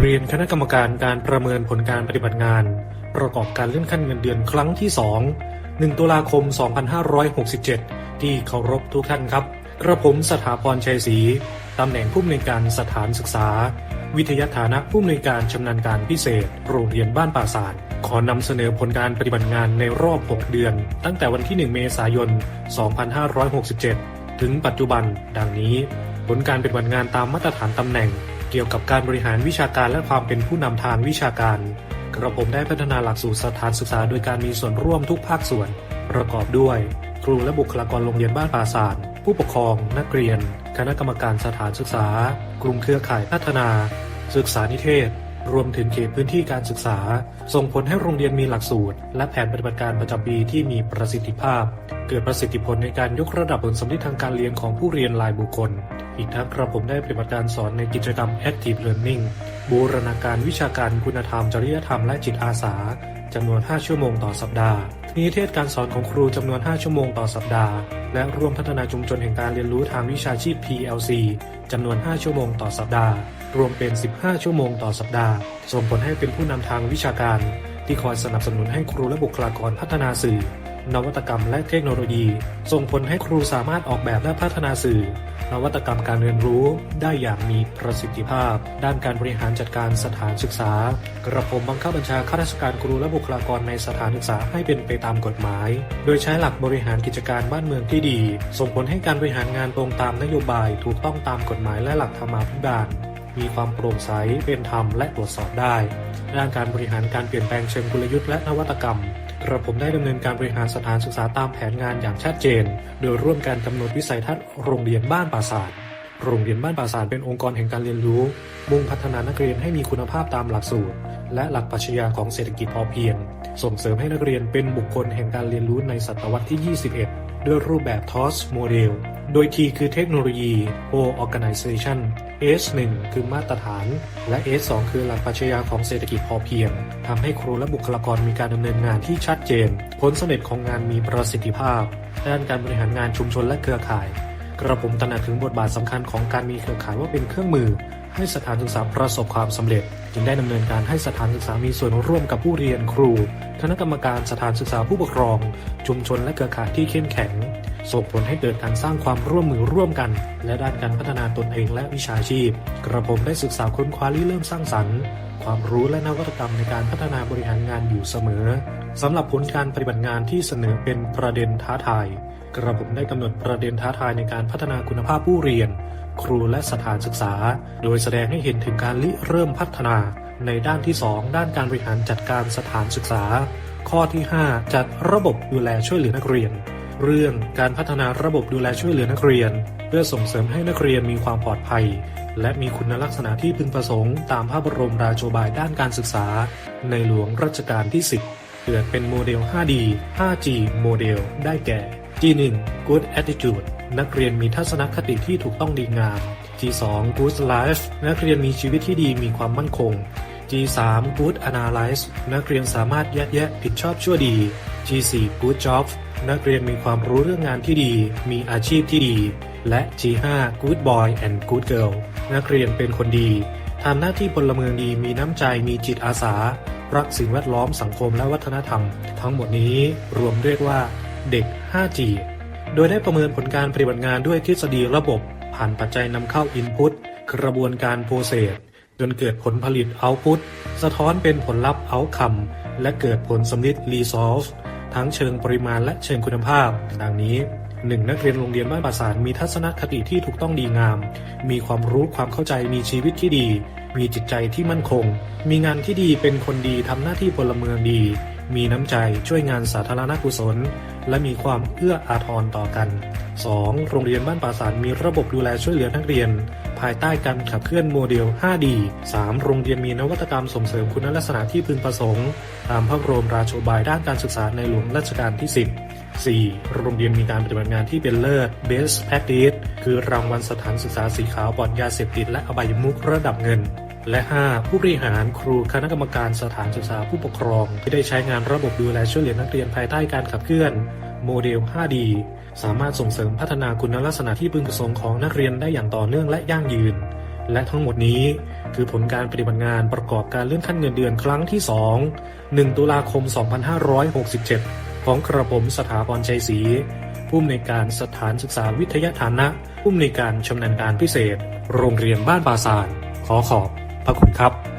เรียนคณะกรรมการการประเมินผลการปฏิบัติงาน ประกอบการเลื่อนขั้นเงินเดือนครั้งที่ 2 1 ตุลาคม 2567 ที่เคารพทุกท่านครับ กระผมสถาพรชัยศรีตำแหน่งผู้อำนวยการสถานศึกษา วิทยาฐานะผู้อำนวยการชำนาญการพิเศษ โรงเรียนบ้านป่าสาดขอนำเสนอผลการปฏิบัติงานในรอบ 6 เดือน ตั้งแต่วันที่ 1 เมษายน 2567 ถึงปัจจุบัน ดังนี้ ผลการปฏิบัติงานตามมาตรฐานตำแหน่ง เกี่ยวกับการบริหารวิชาการและความเป็นผู้นำทางวิชาการ กระผมได้พัฒนาหลักสูตรสถานศึกษาโดยการมีส่วนร่วมทุกภาคส่วน ประกอบด้วย ครูและบุคลากรโรงเรียนบ้านปราสาทผู้ปกครอง นักเรียน คณะกรรมการสถานศึกษา กลุ่มเครือข่ายพัฒนา ศึกษานิเทศ รวมถึงเขตพื้นที่การศึกษา ส่งผลให้โรงเรียนมีหลักสูตร และแผนปฏิบัติการประจำปีที่มีประสิทธิภาพ เกิดประสิทธิผลในการยกระดับผลสำลิดทางการเรียนของผู้เรียนรายบุคคล อีกทั้งกระผมได้ปฏิบัติการสอนในกิจกรรม Active Learning บูรณาการวิชาการคุณธรรม จริยธรรมและจิตอาสา จำนวน 5 ชั่วโมงต่อสัปดาห์ นิเทศการสอนของครูจำนวน 5 ชั่วโมงต่อสัปดาห์ และร่วมพัฒนาชุมชนแห่งการเรียนรู้ทางวิชาชีพ PLC จำนวน 5 ชั่วโมงต่อสัปดาห์ รวมเป็น 15 ชั่วโมงต่อสัปดาห์ ส่งผลให้เป็นผู้นำทางวิชาการ ที่คอยสนับสนุนให้ครูและบุคลากรพัฒนาสื่อ นวัตกรรมและเทคโนโลยี ส่งผลให้ครูสามารถออกแบบและพัฒนาสื่อ นวัตกรรมการเรียนรู้ได้อย่างมีประสิทธิภาพ ด้านการบริหารจัดการสถานศึกษา กระผมบังคับบัญชาข้าราชการครูและบุคลากรในสถานศึกษาให้เป็นไปตามกฎหมาย โดยใช้หลักบริหารกิจการบ้านเมืองที่ดี ส่งผลให้การบริหารงานตรงตามนโยบาย ถูกต้องตามกฎหมายและหลักธรรมาภิบาล มีความโปร่งใสเป็นธรรมและตรวจสอบได้ ด้านการบริหารการเปลี่ยนแปลงเชิงกลยุทธ์และนวัตกรรมกระผมได้ดำเนินการบริหารสถานศึกษาตามแผนงานอย่างชัดเจน โดยร่วมการกำหนดวิสัยทัศน์โรงเรียนบ้านป่าศาสตร์โรงเรียนบ้านป่าศาสตร์เป็นองค์กรแห่งการเรียนรู้ มุ่งพัฒนานักเรียนให้มีคุณภาพตามหลักสูตร และหลักปรัชญาของเศรษฐกิจพอเพียง ส่งเสริมให้นักเรียนเป็นบุคคลแห่งการเรียนรู้ในศตวรรษที่ 21 ด้วยรูปแบบ TOS โมเดลโดย T คือเทคโนโลยี O Organization S1 คือมาตรฐาน และ S2 คือหลักปรัชญาของเศรษฐกิจพอเพียงทำให้ครูและบุคลากรมีการดำเนินงานที่ชัดเจน ผลสำเร็จของงานมีประสิทธิภาพ ด้านการบริหารงานชุมชนและเครือข่าย กระผมตระหนักถึงบทบาทสำคัญของการมีเครือข่ายว่าเป็นเครื่องมือ ให้สถานศึกษาประสบความสำเร็จ จึงได้ดำเนินการให้สถานศึกษามีส่วนร่วมกับผู้เรียนครู คณะกรรมการสถานศึกษาผู้ปกครอง ชุมชนและเครือข่ายที่เข้มแข็ง ส่งผลให้เกิดการสร้างความร่วมมือร่วมกัน และด้านการพัฒนาตนเองและวิชาชีพ กระผมได้ศึกษาค้นคว้าริเริ่มสร้างสรรค์ความรู้และนวัตกรรมในการพัฒนาบริหารงานอยู่เสมอสำหรับผลการปฏิบัติงานที่เสนอเป็นประเด็นท้าทาย กระผมได้กำหนดประเด็นท้าทายในการพัฒนาคุณภาพผู้เรียน ครูและสถานศึกษา โดยแสดงให้เห็นถึงการริเริ่มพัฒนา ในด้านที่ 2 ด้านการบริหารจัดการสถานศึกษา ข้อที่ 5 จัดระบบดูแลช่วยเหลือนักเรียน เรื่องการพัฒนาระบบดูแลช่วยเหลือนักเรียน เพื่อส่งเสริมให้นักเรียนมีความปลอดภัย และมีคุณลักษณะที่พึงประสงค์ตามพระบรมราโชบายด้านการศึกษา ในหลวงรัชกาลที่ 10 เกิดเป็นโมเดล 5D 5G โมเดล ได้แก่ G1 Good Attitude นักเรียนมีทัศนคติที่ถูกต้องดีงาม G2 Good Life นักเรียนมีชีวิตที่ดีมีความมั่นคง G3 Good Analyze นักเรียนสามารถแยกแยะผิดชอบชั่วดี G4 Good Job นักเรียนมีความรู้เรื่องงานที่ดี มีอาชีพที่ดี และ G5 Good Boy and Good Girl นักเรียนเป็นคนดีทำหน้าที่พลเมืองดีมีน้ำใจมีจิตอาสา รักสิ่งแวดล้อมสังคมและวัฒนธรรม ทั้งหมดนี้รวมเรียกว่า เด็ก 5G โดยได้ประเมินผลการปฏิบัติงานด้วยทฤษฎีระบบ ผ่านปัจจัยนำเข้า Input กระบวนการ Process จนเกิดผลผลิต Output สะท้อนเป็นผลลัพธ์ Outcome และเกิดผลสำลิดรีซอฟทั้งเชิงปริมาณและเชิงคุณภาพ ดังนี้หนึ่งนักเรียนโรงเรียนบ้านป่าสารมีทัศนคติที่ถูกต้องดีงาม มีความรู้ความเข้าใจมีชีวิตที่ดี มีจิตใจที่มั่นคง มีงานที่ดีเป็นคนดีทำหน้าที่พลเมืองดี มีน้ำใจช่วยงานสาธารณกุศล และมีความเอื้ออาทรต่อกัน 2. โรงเรียนบ้านป่าสารมีระบบดูแลช่วยเหลือนักเรียน ภายใต้การขับเคลื่อนโมเดล 5D 3. โรงเรียนมีนวัตกรรมส่งเสริมคุณลักษณะที่พึงประสงค์ ตามพระบรมราโชบายด้านการศึกษาในหลวงรัชกาลที่ 10 4. โรงเรียนมีการปฏิบัติงานที่เป็นเลิศ Best Practice คือรางวัลสถานศึกษาสีขาวปลอดยาเสพติดและอบายมุขระดับเงิน และ 5. ผู้บริหารครูคณะกรรมการสถานศึกษาผู้ปกครอง ที่ได้ใช้งานระบบดูแลช่วยเหลือนักเรียนภายใต้การขับเคลื่อน โมเดล 5D สามารถส่งเสริมพัฒนาคุณลักษณะที่พึงประสงค์ของนักเรียนได้อย่างต่อเนื่องและยั่งยืน และทั้งหมดนี้ คือผลการปฏิบัติงานประกอบการเลื่อนขั้นเงินเดือนครั้งที่ 2 1 ตุลาคม 2567 ของกระผมสถาพรชัยศรีผู้อำนวยการสถานศึกษาวิทยาฐานะ ผู้อำนวยการชำนาญการพิเศษ โรงเรียนบ้านปราสาทขอขอบ พระคุณครับ